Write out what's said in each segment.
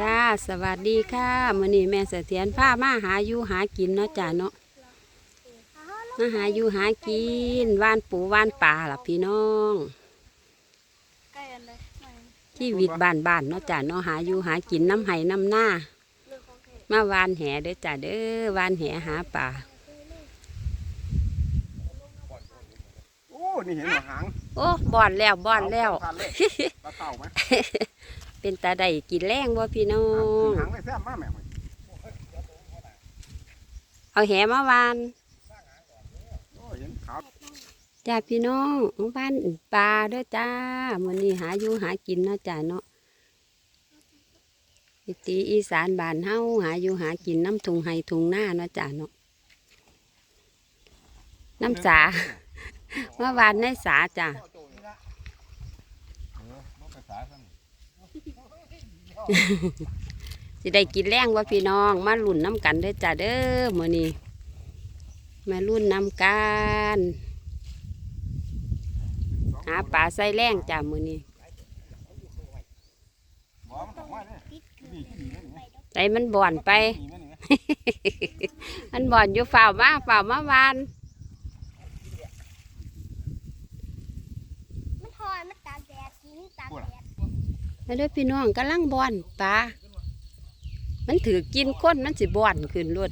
จ้าสวัสดีค่ะมื้อนี้แม่เสถียรพามาหาอยู่หากินเนาะจ้าเนาะมาหาอยู่หากินว่านปูว่านป่าล่ะพี่น้องใกล้กันเลยไม่ชีวิตบ้านบ้านๆเนาะจ้าเนาะหาอยู่หากินน้ำไห้น้ำหน้าเรื่องของแขกมาวานแหเด้อจ้าเด้อวานแหหาป่าโอ้นี่เห็นหัวหางโอ้บ่อนแล้วบ่อนแล้วผ่านเลยปลาเต่าไหม เป็นตาได้กินแรงบ่พี่น้องหางไม่แซ่บมากแม่เว้ยเอาแหมาวานโอ้เห็นขาวจ้าพี่น้องบ้านปลาเด้อจ้ามื้อนี้หาอยู่หากินเนาะจ้าเนาะวิถีอีสานบ้านเฮาหาอยู่หากินน้ำทุงไห้ทุงหน้าเนาะจ้าเนาะน้ำสาเมื่อวานในสาจ้า สิได้กินแรงว่าพี่น้อง มาลุ่นน้ำกันเด้อจ้าเด้อมื้อนี้มาลุ่นน้ำกันหาปลาใส่แรงจ้ามือนี้บ่มันต้องมาเนี่ยนี่ที่นี่นี่ใจมันบ่อนไป มันบ่อนอยู่ฝ่าวมาฝ่าวมาวานมันทอยมันตากแดดกินตากแดดแล้ว เด้อพี่น้องกำลังบอนปลา มันถือกินก้นมันสิบ่อนขึ้นรถ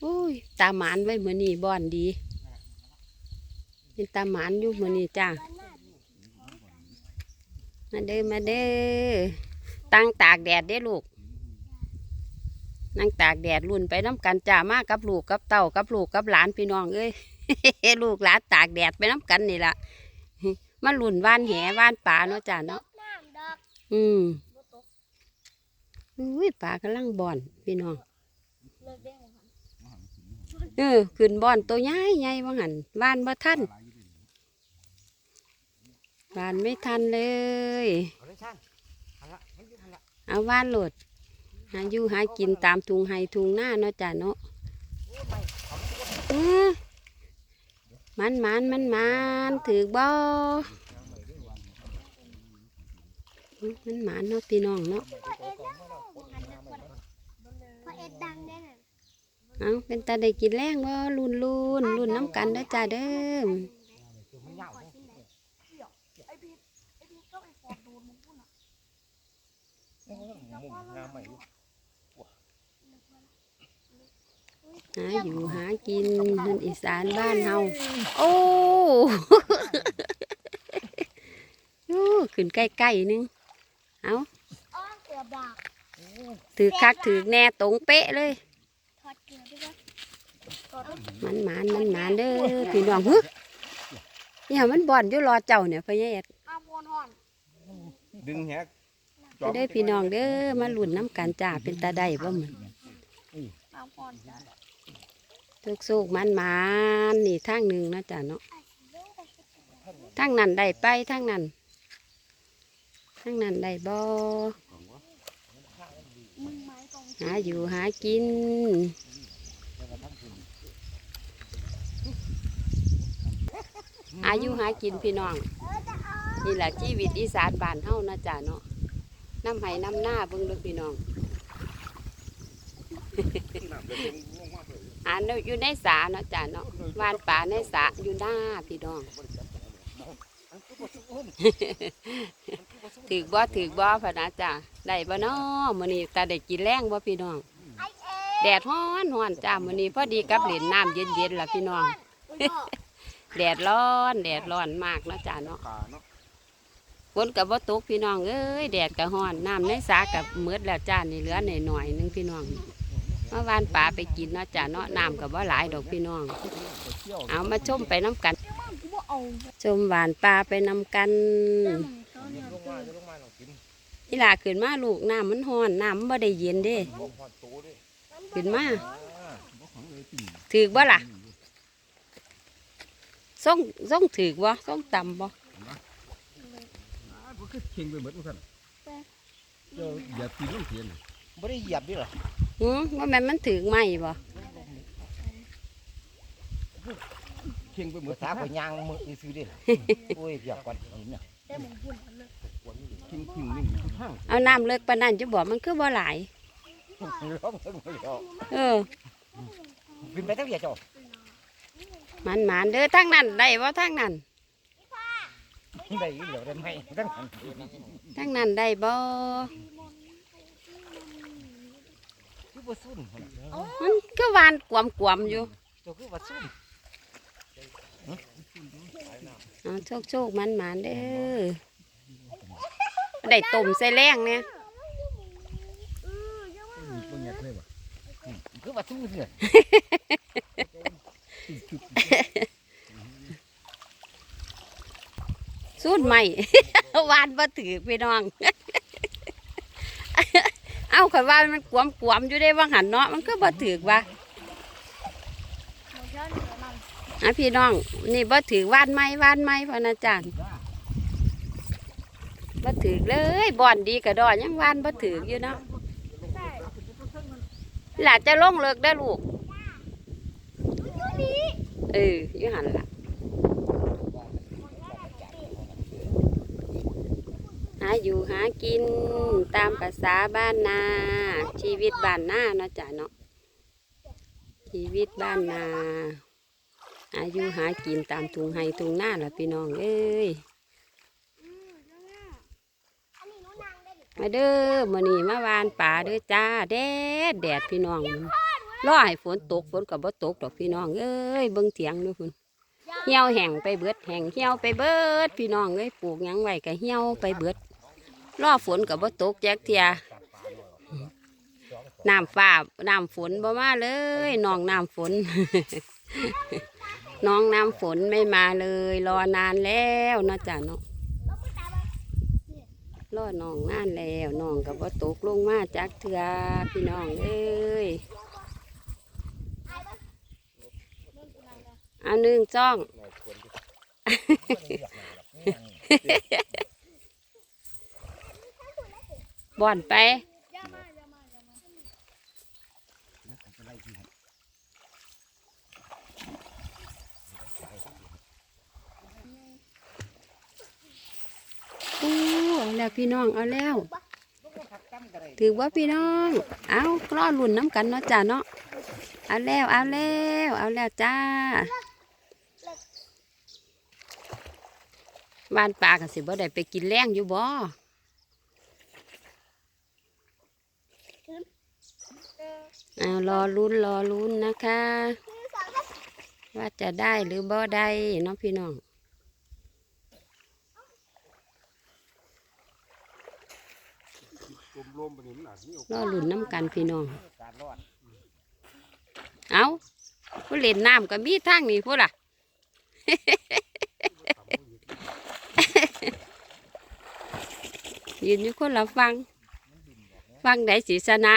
โอ้ยตาหมานไว้มือนี้บ่อนดี เป็นตาหมานอยู่มือนี้จ้ามาเด้อมาเด้อตั้งตากแดดเด้ลูกนั่งตากแดดรุ่นไปน้ำกันจ้ามากับลูกกับเต่ากับลูกกับหลานพี่น้องเอ้ยลูกหลานตากแดดไปน้ำกันนี่ละ มาลุ่นว่านแหว่านป่าเนาะจ้าตเนาะกน้ำดอกอืมบ่ตกอุ้ยป่ากำลังบ่อนพี่น้องเลิกเด้งของมันเออขึ้นบ่อนตัวใหญ่ใหญ่ว่าหันว่านบ่ทันว่านไม่ทันเลยเอาได้ช่างหันละมันอยู่หันละเอาว่านโหลดหาอยู่หากินตามทุงไห้ทุงหน้าเนาะจ้าเนาะเออ มันมันมันมันถือบ่อื้อมันมันเนาะพี่น้องเนาะพอเอ็ดดังบ่หันจะกดพอเอ็ดดังได้น่ะเอาเป็นตาได้กินแรงบ่ลุนลุนลุนน้ำกันเด้อจ้าเด้อมันยาวไอ้พี่ไอ้พี่ก็ไอ้ฟอดโดนมันพูดน่ะมุมงามใหม่ หาอยู่หากินนั่นอีสานบ้านเฮาโอ้โอ้ขึ้นใกล้ๆนึงเอาอ้อเกือบดากถือคักถือแน่ตรงเป๊ะเลยถอดเกลือด้วยนะถอดมันหมานมันหมานเด้อพี่น้องฮึเนี่ยมันบ่อนอยู่รอเจ้าเนี่ยพ่อใหญ่เอ็ดอ้าวโอนห่อนดึงแหกไปเด้อพี่น้องเด้อมาลุ่นน้ำกันจ้าเป็นตาได้บ่มันอ้าวห่อน จ้ะทุกสุกมันมานนี่ทางหนึ่งนะจ้าเนาะทางนั้นได้ไปทางนั้นทางนั้นได้บ่หาอยู่หากินอายุหากินพี่น้องนี่แหละชีวิตอีสานบ้านเฮานะจ้ะเนาะน้ำไห้น้ำหน้าเบิ่งเดูพี่น้อง อ่านอยู่ในสาเนาะจ้ะเนาะวานป่าในสาอยู่หน้าพี่น้อง ถือบ่ถือบ่พะนะจ้ะได้บ่เนาะมื้อนี้ตาได้กินแรงบ่พี่น้องไอ้เอ๋แดดร้อนร้อนจ้ามื้อนี้พอดีกับเหรียญน้ำเย็นๆล่ะพี่น้อง แดดร้อนแดดร้อนมากเนาะจ้าเนาะขาเนาะฝนกับว่าตกพี่น้องเอ้ยแดดกับร้อนน้ำในสากับมืดแล้วจ้านี่เหลือหน่อยๆหนึงพี่น้องเมื่อวานป่าไปกินเนาะจ้าเนาะน้ำกับว่าหลายดอกพี่น้อง เอามาชมไปน้ำกัน ชมหวานปลาไปน้ำกันนี่ลงมาจะขึ้นมาลูกน้ำมันร้อนน้ำมันบ่ได้เย็นเด้ขึ้นมาถือบ่ล่ะส่งส่งถือบ่ส่งต่ำบ่บ่คือเข่งไปเหมดทุกท่านเจ้าอย่าตีลูกเทียน ไม่ได้เหยียบดิเหรอหือว่าแม่นมันถือไหมบ่เข่งไปหมดภาษาข่อยยางมือนี่ซื้อดิโอ้ยเหยียบก่อนเอาเนี่ยแต่มึงพูดมันเลยทิ้งทิ้งนี่ทุกข้างเอาน้ำเลิกปานนั้นจะบอกมันคือบ่หลาย ร้องเพิ่งไม่ออกเออบินไปตั้งเดียวจ้ะมันหมานเด้อทั้งนั้นได้บ่ทั้งนั้นได้อีเหลียวได้ไหมตั้งหันทั้งนั้นได้บ่ คือบ่ซุ่นพุ่นน่ะมันคือหวานกวมๆอยู่เจ้าคือบ่ซุ่นเอาโชคโชคมันหมานเด้อได้ต้มใส่แรงเนี่ยบ่อยากเลยว่ะคือบ่ซุ่นเนี่ยสูตรใหม่ หวานบ่ถือพี่น้อง เอาข่อยว่ามันกวมกวมๆอยู่ได้ว่างหันเนาะมันก็บ่ถือว่าอะพี่น้อง นี่บ่ถือว่านไม้ว่านไม้พะนะอาจารย์บ่ถือเลยบ่อนดีกระดอนยังว่านบ่ถืออยู่เนาะหลานจะลงเลิกได้ลูกเอออยู่หันล่ะ หาอยู่หากินตามภาษาบ้านนาชีวิตบ้านนาเนาะจ้ะเนาะชีวิตบ้านนาหาอยู่หากินตามทุงไห้ทุ่งนาล่ะพี่น้องเอ้ยมาเด้อมื้อนี้มาวานป่าเด้อจ้าแดดแดดพี่น้องรอให้ฝนตกฝนก็บ่ตกดอกพี่น้องเอ้ยเบิ่งเถียงดูพุ่นเหี่ยวแห้งไปเบิดแห้งเหี่ยวไปเบิด พี่น้องเอ้ยปลูกยังไว้ก็เหี่ยวไปเบิด รอฝนกับบ่ตกแจ๊กเทียน้ำฟ้าน้ำฝนบ่มาเลยน้องน้ำฝน น้องน้ำฝนไม่มาเลย รอนานแล้วเนาะจ้ะเนาะรอน้องนานแล้วน้องกับบ่ตกลงมาจากเถือพี่น้องเอ้ยอาหนึ่งจ้อง บ่อนไปอู้เอาแล้วพี่น้องเอาแล้ว ถือว่าพี่น้อง เอารอลุ่นน้ำกันเนาะจ้าเนาะ เอาแล้วเอาแล้วเอาแล้วจ้าบ้านปลากันสิบ่ได้ไปกินแรงอยู่บ่ เอารอลุ้นรอลุ้นนะคะ ว่าจะได้หรือบ่ได้เนาะพี่น้องลมๆบ่นี่มันอาจมีโอรอลุ้นน้ำกันพี่น้องเอาผู้เล่นน้ำก็มีทางนี้พูดล่ะยืนอยู่คนละฟัง ฟังไหนสีชนะ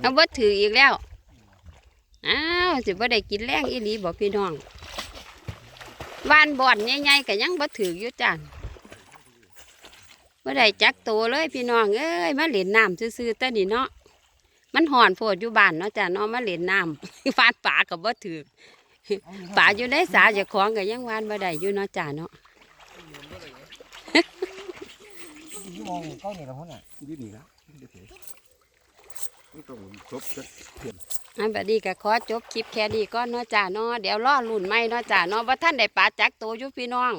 เอาบ่ถืออีกแล้ว อ้าวสิบ่ได้กินแรงอีหลีบอกพี่น้องวานบ่อนใหญ่ๆก็ยังบ่ถืออยู่จ้านบ่ได้จักโตเลยพี่น้องเอ้ยมาเล่นน้ำซื่อๆแต่นี่เนาะมันห่อนโพดอยู่บ้านเนาะจ้ะเนาะมาเล่นน้ำฟานป่าก็บ่ถือป่าอยู่ในสาเจ้าของก็ยังวานบ่ได้อยู่เนาะจ้ะเนาะ มองเก้านี่ละพุ่นน่ะอยู่นี่ละต้องครบจักอันบัดนี้ก็ขอจบคลิปแค่นี้ก่อนเนาะจ้าเนาะเดี๋ยวรอรุ่นใหม่เนาะจ้าเนาะว่าท่านได้ปลาจักโตอยู่พี่น้อง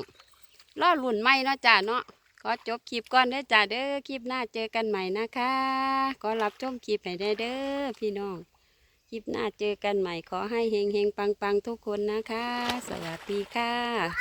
รอรุ่นใหม่เนาะจ้าเนาะขอจบคลิปก่อนเด้อจ้าเด้อคลิปหน้าเจอกันใหม่นะคะขอรับชมคลิปให้ได้เด้อพี่น้องคลิปหน้าเจอกันใหม่ขอให้เฮงเฮงปังปังทุกคนนะคะ สวัสดีค่ะ